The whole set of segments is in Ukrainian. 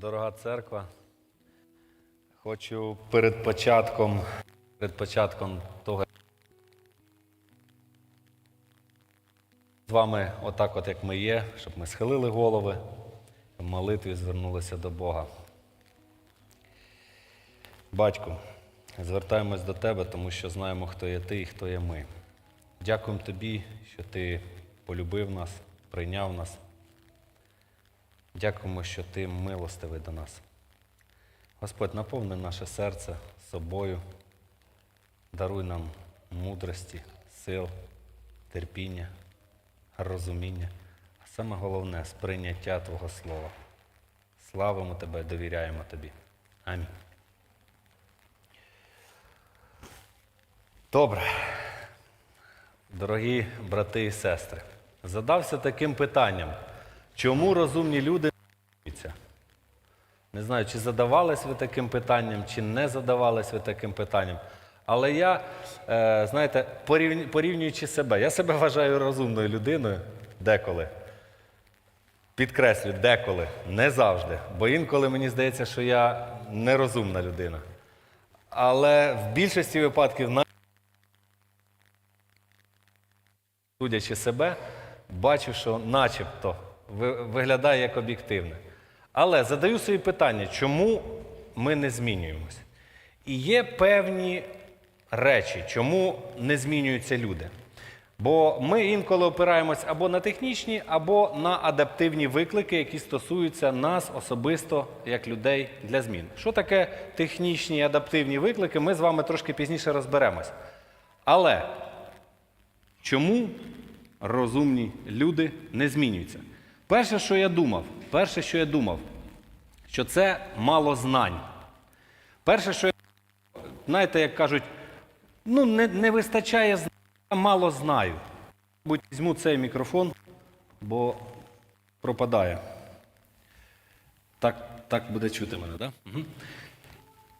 дорога церква. Хочу перед початком, перед початком того з вами, отак, от як ми є, щоб ми схилили голови, в молитві звернулися до Бога. Батьку, звертаємось до Тебе, тому що знаємо, хто є ти і хто є ми. Дякуємо Тобі, що Ти полюбив нас, прийняв нас. Дякуємо, що Ти милостивий до нас. Господь, наповни наше серце собою, даруй нам мудрості, сил, терпіння, розуміння, а саме головне сприйняття Твого Слова. Славимо Тебе, довіряємо Тобі. Амінь. Добре. Дорогі брати і сестри, задався таким питанням, чому розумні люди не? Не знаю, чи задавались ви таким питанням, чи не задавались ви таким питанням. Але я, е, знаєте, порівнюючи себе, я себе вважаю розумною людиною деколи. Підкреслю, деколи, не завжди. Бо інколи мені здається, що я нерозумна людина. Але в більшості випадків, судячи себе, бачу, що начебто виглядає як об'єктивне. Але задаю собі питання, чому ми не змінюємося? І є певні речі, чому не змінюються люди. Бо ми інколи опираємось або на технічні, або на адаптивні виклики, які стосуються нас особисто як людей для змін. Що таке технічні і адаптивні виклики, ми з вами трошки пізніше розберемось. Але Чому розумні люди не змінюються? Перше, що я думав, перше, що я думав, що це мало знань. Перше, що я думав, знаєте, як кажуть, ну не, не вистачає знань, я мало знаю. Будь візьму цей мікрофон, бо пропадає. Так, так буде чути мене, так? Да?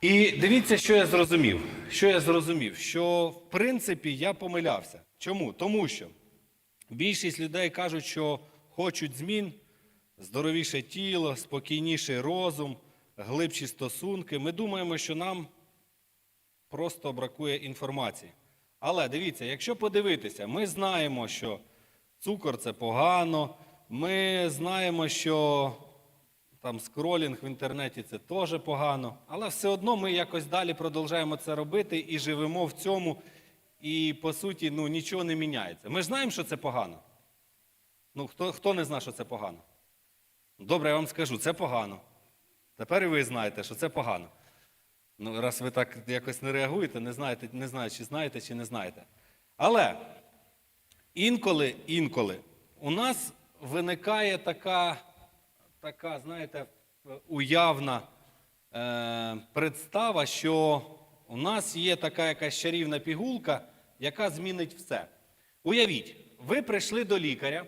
І дивіться, що я зрозумів. Що я зрозумів? Що в принципі я помилявся. Чому? Тому що більшість людей кажуть, що хочуть змін, здоровіше тіло, спокійніший розум, глибші стосунки. Ми думаємо, що нам просто бракує інформації. Але дивіться, якщо подивитися, ми знаємо, що цукор це погано, ми знаємо, що там скролінг в інтернеті це теж погано, але все одно ми якось далі продовжуємо це робити і живемо в цьому, і по суті ну, нічого не міняється. Ми ж знаємо, що це погано. Ну, хто, хто не знає, що це погано? Добре, я вам скажу, це погано. Тепер і ви знаєте, що це погано. Ну, раз ви так якось не реагуєте, не знаєте, не знаю, чи знаєте, чи не знаєте. Але інколи, інколи у нас виникає така, така знаєте, уявна е, представа, що у нас є така якась чарівна пігулка, яка змінить все. Уявіть, ви прийшли до лікаря,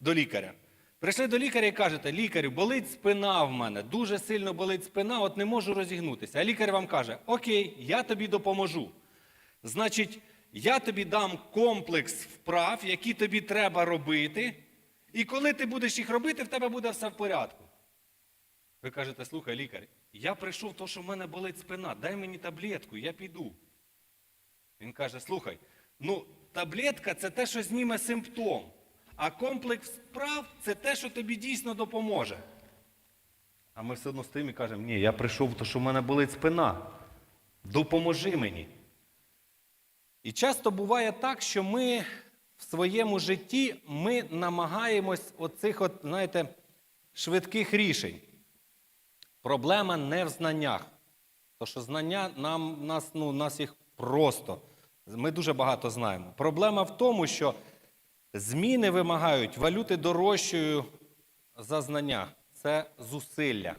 до лікаря. Прийшли до лікаря і кажете, лікарю, болить спина в мене, дуже сильно болить спина, от не можу розігнутися. А лікар вам каже, окей, я тобі допоможу. Значить, я тобі дам комплекс вправ, які тобі треба робити, і коли ти будеш їх робити, в тебе буде все в порядку. Ви кажете, слухай, лікар, я прийшов, то, що в мене болить спина, дай мені таблетку, я піду. Він каже: слухай, ну таблетка це те, що зніме симптом, а комплекс вправ це те, що тобі дійсно допоможе. А ми все одно стоїмо і кажемо, ні, я прийшов, то що в мене болить спина. Допоможи мені. І часто буває так, що ми в своєму житті ми намагаємось оцих, от, знаєте, швидких рішень. Проблема не в знаннях. То що знання нам, нас, ну, нас їх просто. Ми дуже багато знаємо. Проблема в тому, що зміни вимагають валюти дорожчою за знання. Це зусилля.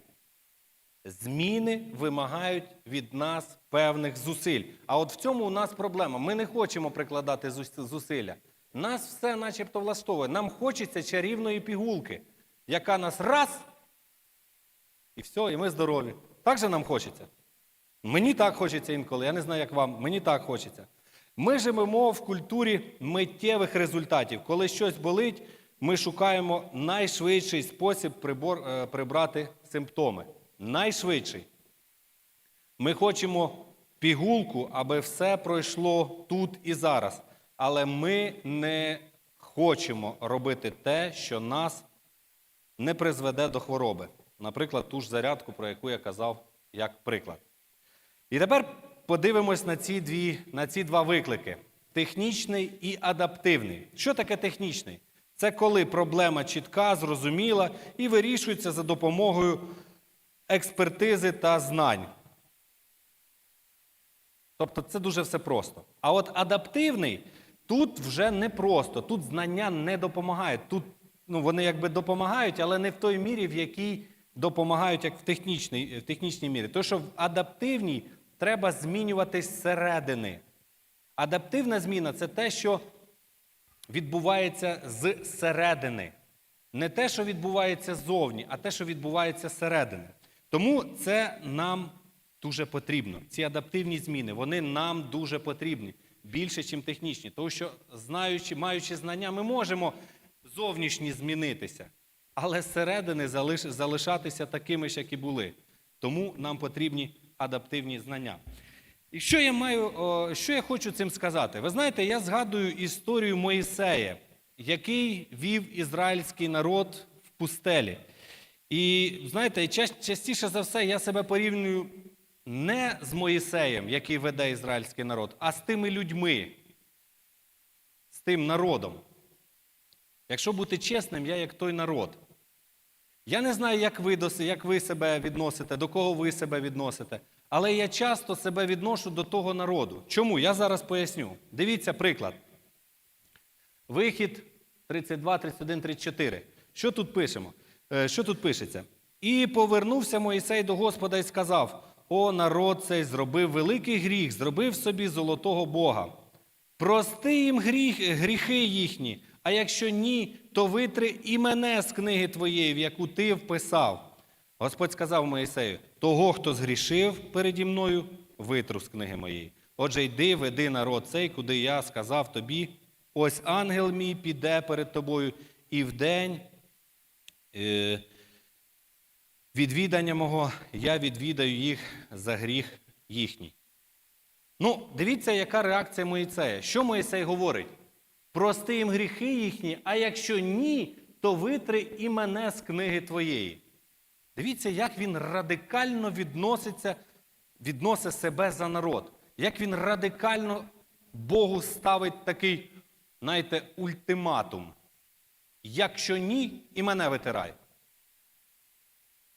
Зміни вимагають від нас певних зусиль. А от в цьому у нас проблема. Ми не хочемо прикладати зусилля. Нас все начебто влаштовує. Нам хочеться чарівної пігулки, яка нас раз і все, і ми здорові. Так же нам хочеться. Мені так хочеться інколи, я не знаю, як вам, мені так хочеться. Ми живемо в культурі миттєвих результатів. Коли щось болить, ми шукаємо найшвидший спосіб прибор, е, прибрати симптоми. найшвидший. Ми хочемо пігулку, аби все пройшло тут і зараз. Але ми не хочемо робити те, що нас не призведе до хвороби. Наприклад, ту ж зарядку, про яку я казав як приклад. І тепер подивимось на ці, дві, на ці два виклики: технічний і адаптивний. Що таке технічний? Це коли проблема чітка, зрозуміла і вирішується за допомогою експертизи та знань. Тобто це дуже все просто. А от адаптивний тут вже не просто. Тут знання не допомагають. Тут ну, вони якби допомагають, але не в той мірі, в якій допомагають, як в технічній, в технічній мірі. Тому що в адаптивній треба змінюватись зсередини. Адаптивна зміна це те, що відбувається зсередини. Не те, що відбувається ззовні, а те, що відбувається зсередини. Тому це нам дуже потрібно. Ці адаптивні зміни, вони нам дуже потрібні. Більше, ніж технічні. Тому що, знаючи, маючи знання, ми можемо зовнішні змінитися, але зсередини залиш, залишатися такими ж, як і були. Тому нам потрібні адаптивні знання. І що я маю, що я хочу цим сказати? Ви знаєте, я згадую історію Моїсея, який вів ізраїльський народ в пустелі. І знаєте, частіше за все я себе порівнюю не з Моїсеєм, який веде ізраїльський народ, а з тими людьми, з тим народом. Якщо бути чесним, я як той народ. Я не знаю, як ви, як ви себе відносите, до кого ви себе відносите, але я часто себе відношу до того народу. Чому? Я зараз поясню. Дивіться приклад. Вихід 32, 31, 34. Що тут пишемо? Е, Що тут пишеться? І повернувся Моїсей до Господа і сказав: О, народ цей зробив великий гріх, зробив собі золотого Бога. Прости їм гріх, гріхи їхні, а якщо ні, то витри і мене з книги твоєї, в яку ти вписав. Господь сказав Моїсею: того, хто згрішив переді мною, витру з книги моєї. Отже, йди, веди народ цей, куди я сказав тобі. Ось ангел мій піде перед тобою, і вдень е, відвідання мого я відвідаю їх за гріх їхній. Ну, дивіться, яка реакція Моїсея. Що Моїсей говорить? Прости їм гріхи їхні, а якщо ні, то витри і мене з книги твоєї. Дивіться, як він радикально відноситься, відносить себе за народ. Як він радикально Богу ставить такий, знаєте, ультиматум. Якщо ні, і мене витирай.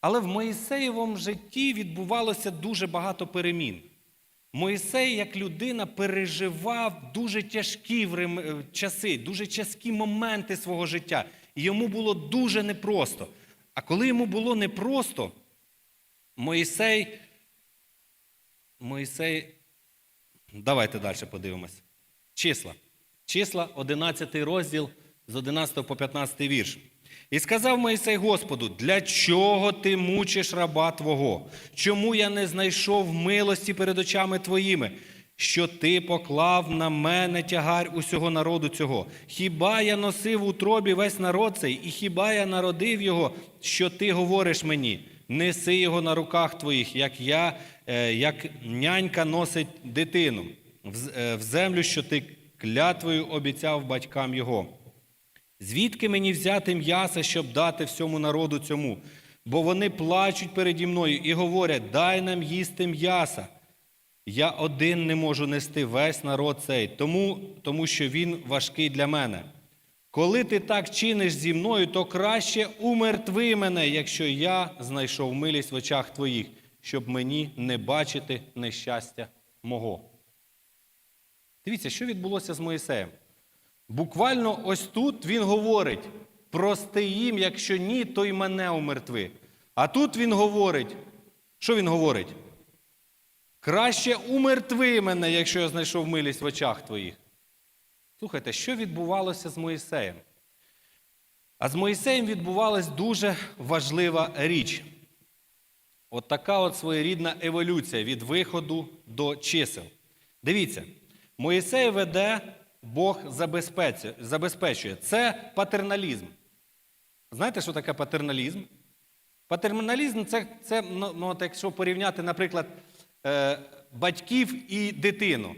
Але в Моїсеєвому житті відбувалося дуже багато перемін. Моїсей, як людина, переживав дуже тяжкі е, часи, дуже тяжкі моменти свого життя. І йому було дуже непросто. А коли йому було непросто, Моїсей, Моїсей, давайте далі подивимось. Числа. Числа, 11 розділ з 11 по 15 вірш. І сказав Моїсей Господу, для чого ти мучиш раба Твого? Чому я не знайшов милості перед очами Твоїми, що ти поклав на мене тягар усього народу цього? Хіба я носив у тробі весь народ цей, і хіба я народив його, що ти говориш мені? Неси його на руках твоїх, як я, е, як нянька носить дитину, е, в землю, що ти клятвою обіцяв батькам його. Звідки мені взяти м'яса, щоб дати всьому народу цьому? Бо вони плачуть переді мною і говорять: дай нам їсти м'яса. Я один не можу нести весь народ цей, тому, тому що він важкий для мене. Коли ти так чиниш зі мною, то краще умертви мене, якщо я знайшов милість в очах твоїх, щоб мені не бачити нещастя мого. Дивіться, що відбулося з Моїсеєм. Буквально ось тут він говорить: прости їм, якщо ні, то й мене умертви. А тут він говорить, що він говорить? Краще умертви мене, якщо я знайшов милість в очах твоїх. Слухайте, що відбувалося з Моїсеєм? А з Моїсеєм відбувалась дуже важлива річ. От така от своєрідна еволюція від виходу до чисел. Дивіться, Моїсей веде, Бог забезпечує. Це патерналізм. Знаєте, що таке патерналізм? Патерналізм це, це ну, ну, от якщо порівняти, наприклад, е, батьків і дитину.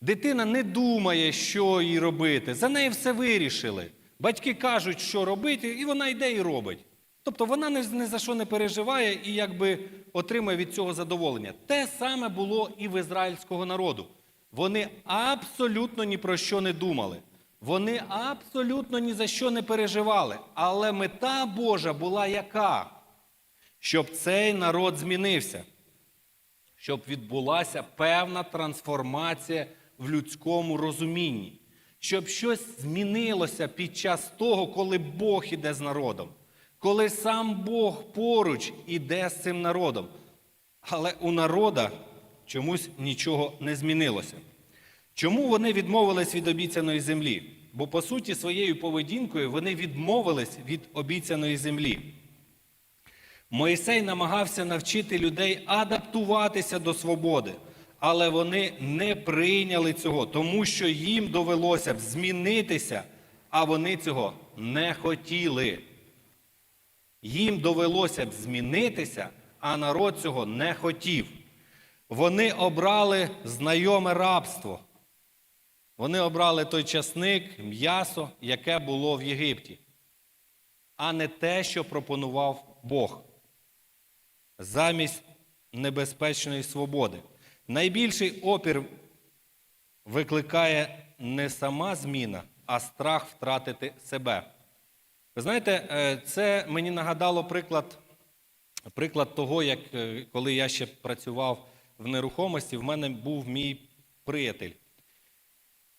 Дитина не думає, що їй робити. За неї все вирішили. Батьки кажуть, що робити, і вона йде і робить. Тобто вона ні за що не переживає і якби отримує від цього задоволення. Те саме було і в ізраїльського народу. Вони абсолютно ні про що не думали. Вони абсолютно ні за що не переживали. Але мета Божа була яка? Щоб цей народ змінився, щоб відбулася певна трансформація в людському розумінні, щоб щось змінилося під час того, коли Бог іде з народом, коли сам Бог поруч іде з цим народом. Але у народа чомусь нічого не змінилося. Чому вони відмовились від обіцяної землі? Бо по суті своєю поведінкою вони відмовились від обіцяної землі. Моїсей намагався навчити людей адаптуватися до свободи, але вони не прийняли цього, тому що їм довелося б змінитися, а вони цього не хотіли. Їм довелося б змінитися, а народ цього не хотів. Вони обрали знайоме рабство. Вони обрали той часник, м'ясо, яке було в Єгипті, а не те, що пропонував Бог замість небезпечної свободи. Найбільший опір викликає не сама зміна, а страх втратити себе. Ви знаєте, е, це мені нагадало приклад, приклад того, як е, коли я ще працював в нерухомості, в мене був мій приятель.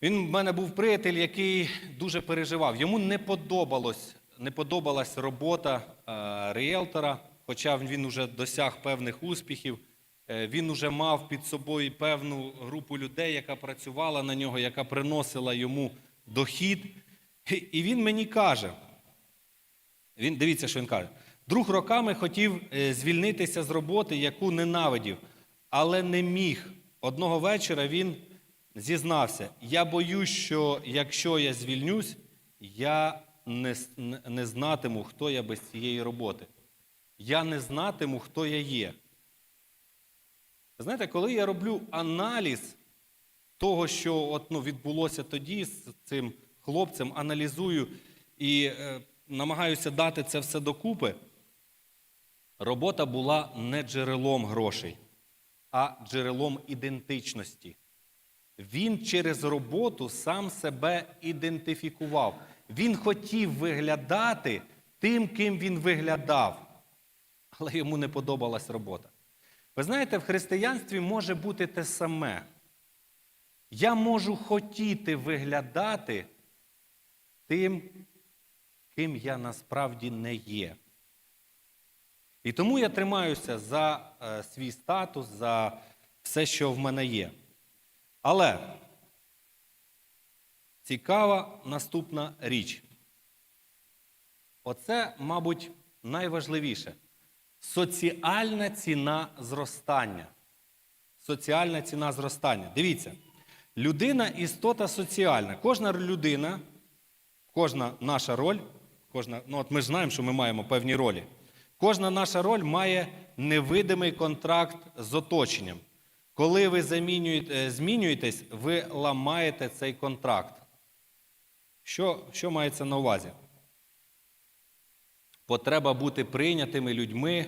Він в мене був приятель, який дуже переживав. Йому не подобалось, не подобалась робота е, ріелтора, хоча він вже досяг певних успіхів. Е, він вже мав під собою певну групу людей, яка працювала на нього, яка приносила йому дохід. І- він мені каже: він дивіться, що він каже. Друг роками хотів е, звільнитися з роботи, яку ненавидів, але не міг. Одного вечора він зізнався: я боюсь, що якщо я звільнюсь, я не, не- знатиму, хто я без цієї роботи. Я не знатиму, хто я є. Знаєте, коли я роблю аналіз того, що от, ну, відбулося тоді з цим хлопцем, аналізую і е, намагаюся дати це все докупи, робота була не джерелом грошей, а джерелом ідентичності. Він через роботу сам себе ідентифікував. Він хотів виглядати тим, ким він виглядав, але йому не подобалась робота. Ви знаєте, в християнстві може бути те саме. Я можу хотіти виглядати тим, ким я насправді не є. І тому я тримаюся за е, свій статус, за все, що в мене є. Але цікава наступна річ. Оце, мабуть, найважливіше. Соціальна ціна зростання. Соціальна ціна зростання. Дивіться, людина істота соціальна. Кожна людина, кожна наша роль, кожна, ну от ми ж знаємо, що ми маємо певні ролі. Кожна наша роль має невидимий контракт з оточенням. Коли ви замінюєте, змінюєтесь, ви ламаєте цей контракт. Що, що мається на увазі? Потреба бути прийнятими людьми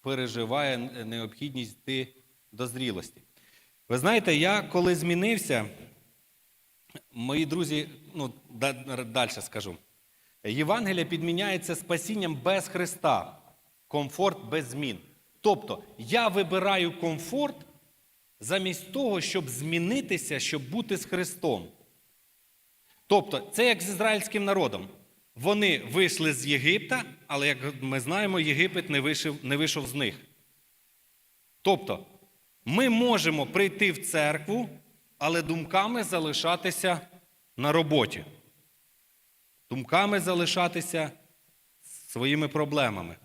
переживає необхідність йти до зрілості. Ви знаєте, я коли змінився, мої друзі, ну, далі скажу. Євангелія підміняється спасінням без Христа, комфорт без змін. Тобто, я вибираю комфорт замість того, щоб змінитися, щоб бути з Христом. Тобто, це як з ізраїльським народом. Вони вийшли з Єгипта, але як ми знаємо, Єгипет не вийшов, не вийшов з них. Тобто, ми можемо прийти в церкву, але думками залишатися на роботі. Думками залишатися своїми проблемами.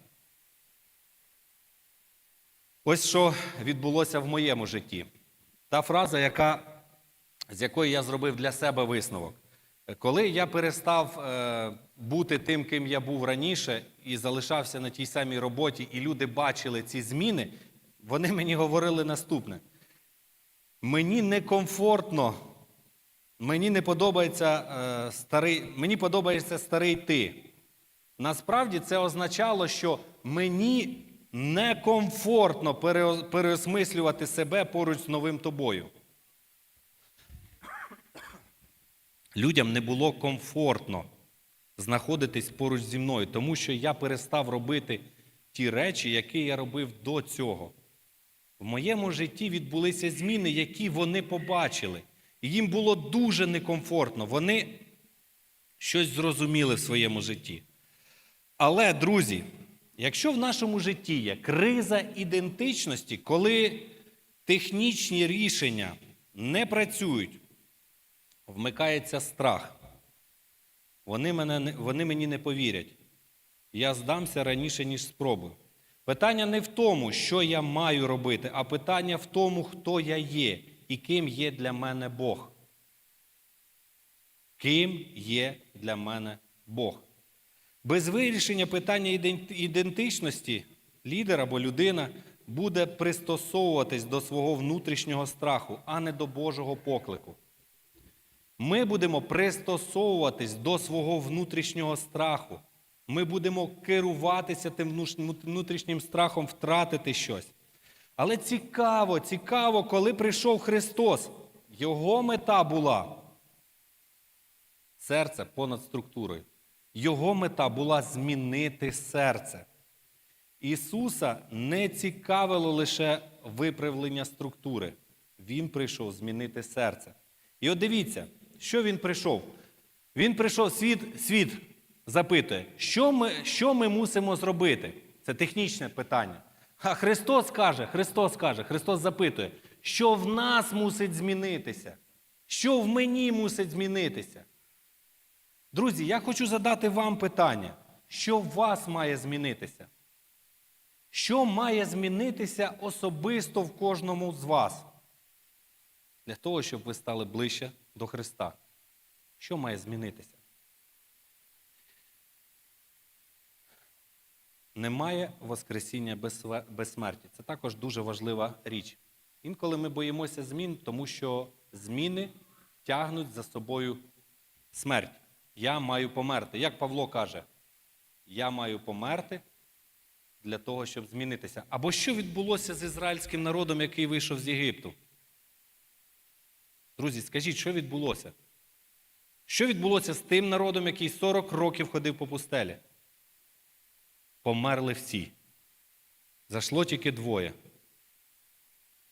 Ось що відбулося в моєму житті. Та фраза, яка, з якої я зробив для себе висновок. Коли я перестав е, бути тим, ким я був раніше, і залишався на тій самій роботі, і люди бачили ці зміни, вони мені говорили наступне: мені некомфортно, мені не подобається е, старий, мені подобається старий ти. Насправді це означало, що мені некомфортно переосмислювати себе поруч з новим тобою. Людям не було комфортно знаходитись поруч зі мною, тому що я перестав робити ті речі, які я робив до цього. В моєму житті відбулися зміни, які вони побачили. І їм було дуже некомфортно. Вони щось зрозуміли в своєму житті. Але, друзі, якщо в нашому житті є криза ідентичності, коли технічні рішення не працюють, вмикається страх. Вони, мене, вони мені не повірять. Я здамся раніше, ніж спробую. Питання не в тому, що я маю робити, а питання в тому, хто я є і ким є для мене Бог. Ким є для мене Бог. Без вирішення питання ідентичності лідер або людина буде пристосовуватись до свого внутрішнього страху, а не до Божого поклику. Ми будемо пристосовуватись до свого внутрішнього страху. Ми будемо керуватися тим внутрішнім страхом втратити щось. Але цікаво, цікаво, коли прийшов Христос, його мета була серце понад структурою. Його мета була змінити серце. Ісуса не цікавило лише виправлення структури. Він прийшов змінити серце. І от дивіться, що він прийшов. Він прийшов, світ, світ запитує, що ми, що ми мусимо зробити? Це технічне питання. А Христос каже, Христос каже, Христос запитує, що в нас мусить змінитися? Що в мені мусить змінитися? Друзі, я хочу задати вам питання, що в вас має змінитися? Що має змінитися особисто в кожному з вас? Для того, щоб ви стали ближче до Христа. Що має змінитися? Немає Воскресіння без смерті. Це також дуже важлива річ. Інколи ми боїмося змін, тому що зміни тягнуть за собою смерть. Я маю померти. Як Павло каже, я маю померти для того, щоб змінитися. Або що відбулося з ізраїльським народом, який вийшов з Єгипту? Друзі, скажіть, що відбулося? Що відбулося з тим народом, який 40 років ходив по пустелі? Померли всі. Зашло тільки двоє.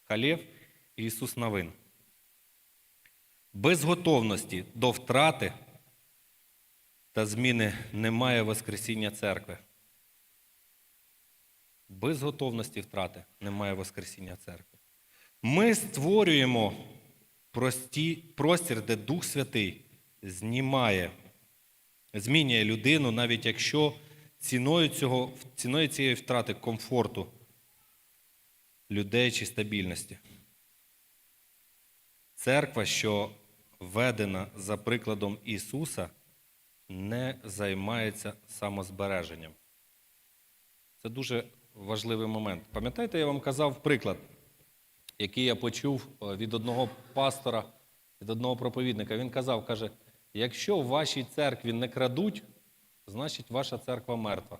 Халєв і Ісус Навин. Без готовності до втрати та зміни немає Воскресіння церкви. Без готовності втрати немає Воскресіння церкви. Ми створюємо прості, простір, де Дух Святий знімає, змінює людину, навіть якщо ціною, цього, ціною цієї втрати комфорту людей чи стабільності. Церква, що ведена за прикладом Ісуса, не займається самозбереженням. Це дуже важливий момент. Пам'ятаєте, я вам казав приклад, який я почув е, від одного пастора, від одного проповідника. Він казав, каже, якщо в вашій церкві не крадуть, значить ваша церква мертва.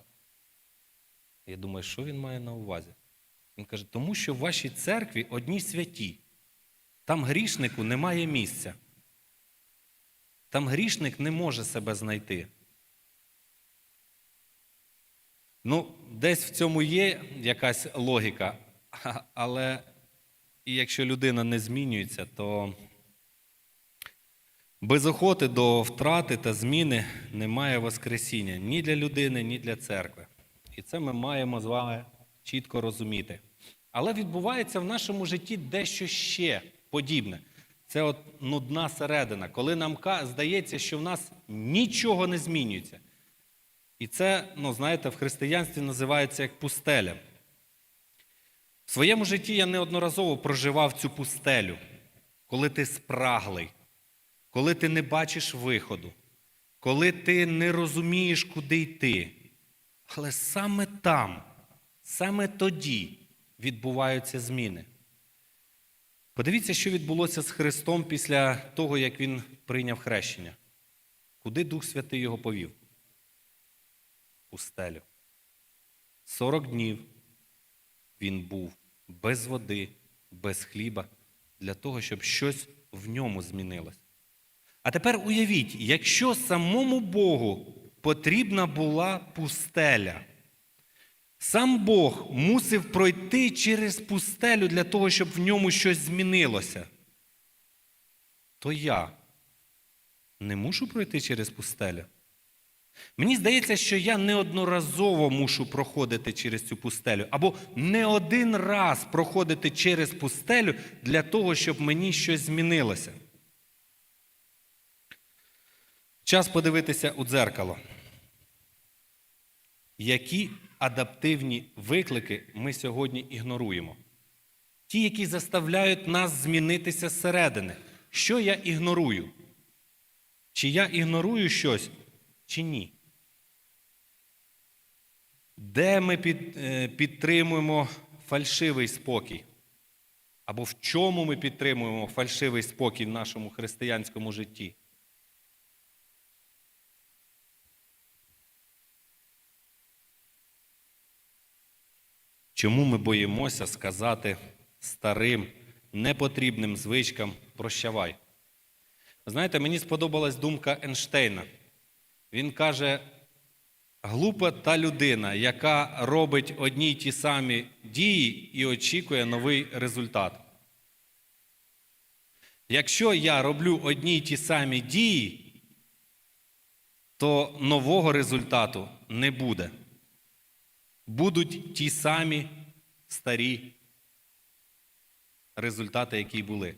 Я думаю, що він має на увазі? Він каже, тому що в вашій церкві одні святі. Там грішнику немає місця. Там грішник не може себе знайти. Ну, десь в цьому є якась логіка, але і якщо людина не змінюється, то без охоти до втрати та зміни немає Воскресіння ні для людини, ні для церкви. І це ми маємо з вами чітко розуміти. Але відбувається в нашому житті дещо ще подібне. Це от нудна середина, коли нам здається, що в нас нічого не змінюється. І це, ну, знаєте, в християнстві називається як пустеля. В своєму житті я неодноразово проживав цю пустелю, коли ти спраглий, коли ти не бачиш виходу, коли ти не розумієш, куди йти. Але саме там, саме тоді відбуваються зміни. Подивіться, що відбулося з Христом після того, як Він прийняв хрещення. Куди Дух Святий його повів? Пустелю. 40 днів він був без води, без хліба, для того, щоб щось в ньому змінилось. А тепер уявіть, якщо самому Богу потрібна була пустеля, сам Бог мусив пройти через пустелю для того, щоб в ньому щось змінилося, то я не мушу пройти через пустелю. Мені здається, що я неодноразово мушу проходити через цю пустелю, або не один раз проходити через пустелю для того, щоб мені щось змінилося. Час подивитися у дзеркало. Які адаптивні виклики ми сьогодні ігноруємо? Ті, які заставляють нас змінитися зсередини. Що я ігнорую? Чи я ігнорую щось, чи ні? Де ми під, е, підтримуємо фальшивий спокій? Або в чому ми підтримуємо фальшивий спокій в нашому християнському житті? Чому ми боїмося сказати старим, непотрібним звичкам прощавай? Знаєте, мені сподобалась думка Ейнштейна. Він каже, глупа та людина, яка робить одні й ті самі дії і очікує новий результат. Якщо я роблю одні й ті самі дії, то нового результату не буде. Будуть ті самі старі результати, які були.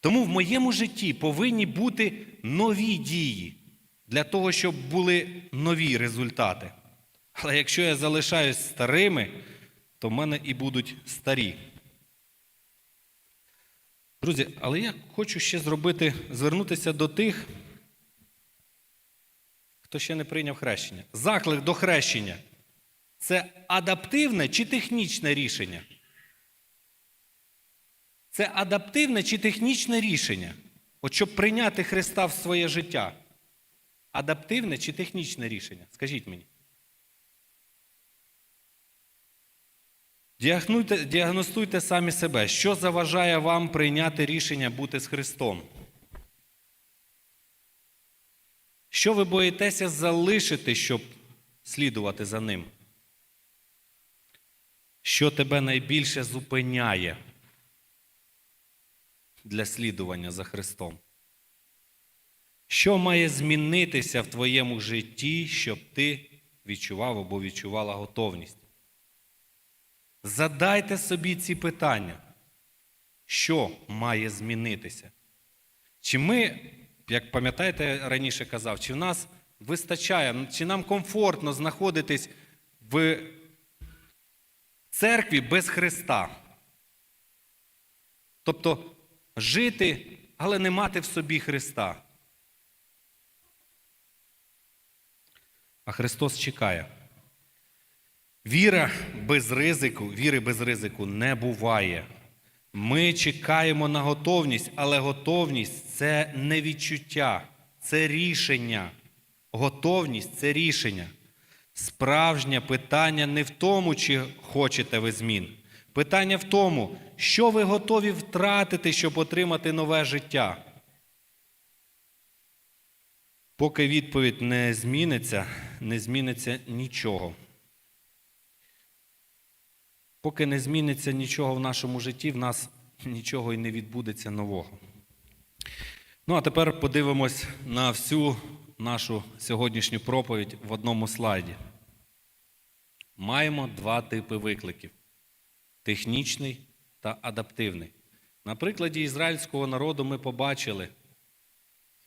Тому в моєму житті повинні бути нові дії для того, щоб були нові результати. Але якщо я залишаюсь старими, то в мене і будуть старі. Друзі, але я хочу ще зробити, звернутися до тих, хто ще не прийняв хрещення. Заклик до хрещення це адаптивне чи технічне рішення? Це адаптивне чи технічне рішення? От щоб прийняти Христа в своє життя. Адаптивне чи технічне рішення? Скажіть мені. Діагностуйте самі себе, що заважає вам прийняти рішення бути з Христом. Що ви боїтеся залишити, щоб слідувати за Ним? Що тебе найбільше зупиняє для слідування за Христом? Що має змінитися в твоєму житті, щоб ти відчував або відчувала готовність? Задайте собі ці питання. Що має змінитися? Чи ми, як пам'ятаєте, раніше казав, чи в нас вистачає, чи нам комфортно знаходитись в церкві без Христа? Тобто жити, але не мати в собі Христа. А Христос чекає. Віра без ризику, віри без ризику не буває. Ми чекаємо на готовність, але готовність це не відчуття, це рішення. Готовність це рішення. Справжнє питання не в тому, чи хочете ви змін. Питання в тому, що ви готові втратити, щоб отримати нове життя. Поки відповідь не зміниться, не зміниться нічого. Поки не зміниться нічого в нашому житті, в нас нічого і не відбудеться нового. Ну, а тепер подивимось на всю нашу сьогоднішню проповідь в одному слайді. Маємо два типи викликів: технічний та адаптивний. На прикладі ізраїльського народу ми побачили,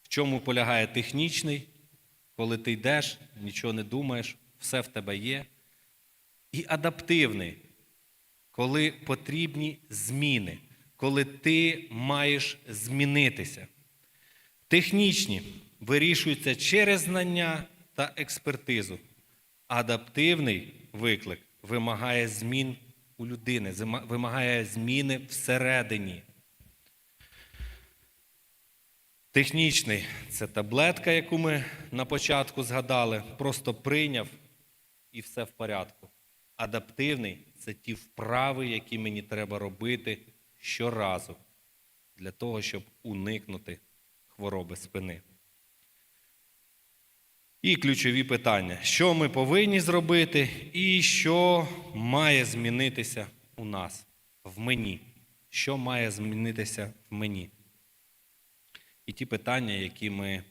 в чому полягає технічний, коли ти йдеш, нічого не думаєш, все в тебе є. І адаптивний, коли потрібні зміни, коли ти маєш змінитися. Технічні вирішуються через знання та експертизу. Адаптивний виклик вимагає змін у людини, вимагає зміни всередині. Технічний це таблетка, яку ми на початку згадали, просто прийняв і все в порядку. Адаптивний це ті вправи, які мені треба робити щоразу для того, щоб уникнути хвороби спини. І ключові питання: що ми повинні зробити, і що має змінитися у нас в мені? Що має змінитися в мені? І ті питання, які ми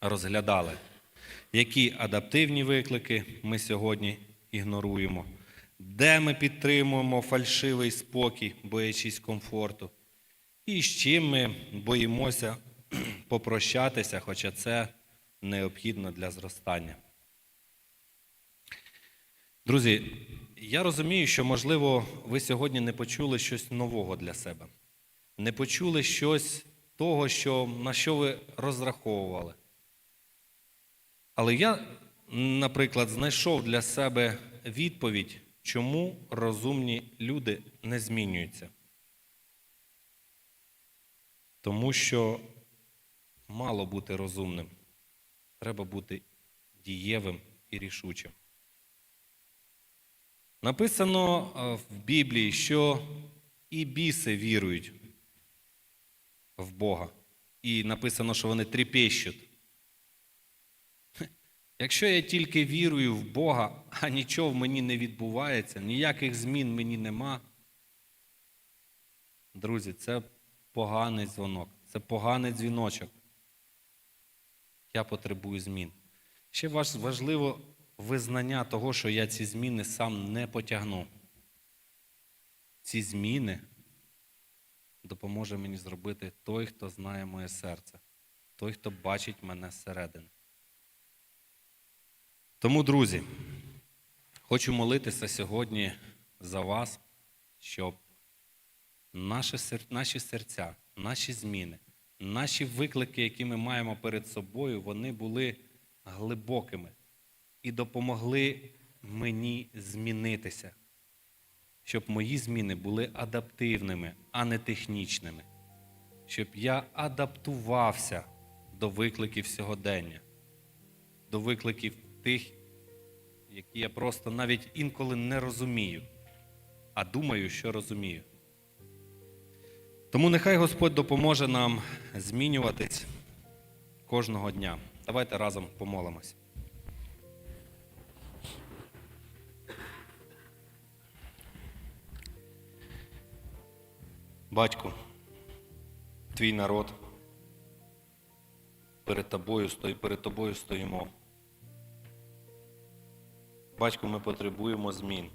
розглядали. Які адаптивні виклики ми сьогодні ігноруємо? Де ми підтримуємо фальшивий спокій, боячись комфорту? І з чим ми боїмося попрощатися, хоча це необхідно для зростання. Друзі, я розумію, що, можливо, ви сьогодні не почули щось нового для себе, не почули щось того, що, на що ви розраховували. Але я, наприклад, знайшов для себе відповідь, чому розумні люди не змінюються. Тому що мало бути розумним, треба бути дієвим і рішучим. Написано е, в Біблії, що і біси вірують в Бога. І написано, що вони трепещуть. Хе, Якщо я тільки вірую в Бога, а нічого в мені не відбувається, ніяких змін мені нема. Друзі, це поганий дзвонок, це поганий дзвіночок. Я потребую змін. Ще важливо визнання того, що я ці зміни сам не потягну. Ці зміни допоможе мені зробити той, хто знає моє серце, той, хто бачить мене зсередини. Тому, друзі, хочу молитися сьогодні за вас, щоб наші серця, наші зміни, наші виклики, які ми маємо перед собою, вони були глибокими і допомогли мені змінитися, щоб мої зміни були адаптивними, а не технічними, щоб я адаптувався до викликів сьогодення, до викликів тих, які я просто навіть інколи не розумію, а думаю, що розумію. Тому нехай Господь допоможе нам змінюватись кожного дня. Давайте разом помолимось. Батьку, твій народ перед тобою стої, перед тобою стоїмо. Батько, ми потребуємо змін.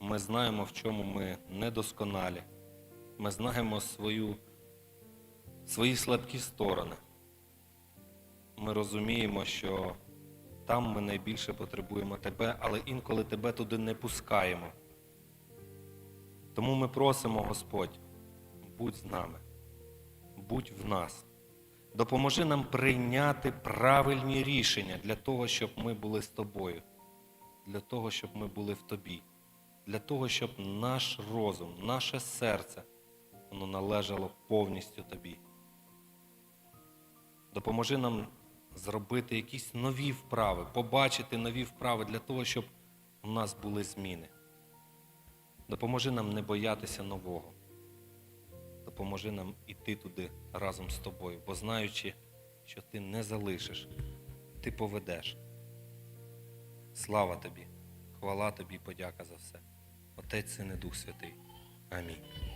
Ми знаємо, в чому ми недосконалі. Ми знаємо свою, свої слабкі сторони. Ми розуміємо, що там ми найбільше потребуємо тебе, але інколи тебе туди не пускаємо. Тому ми просимо, Господь, будь з нами, будь в нас. Допоможи нам прийняти правильні рішення для того, щоб ми були з тобою, для того, щоб ми були в тобі, для того, щоб наш розум, наше серце, воно належало повністю тобі. Допоможи нам зробити якісь нові вправи, побачити нові вправи для того, щоб у нас були зміни. Допоможи нам не боятися нового. Допоможи нам іти туди разом з тобою, бо знаючи, що ти не залишиш, ти поведеш. Слава тобі, хвала тобі, подяка за все. Отець Син і Дух Святий. Амінь.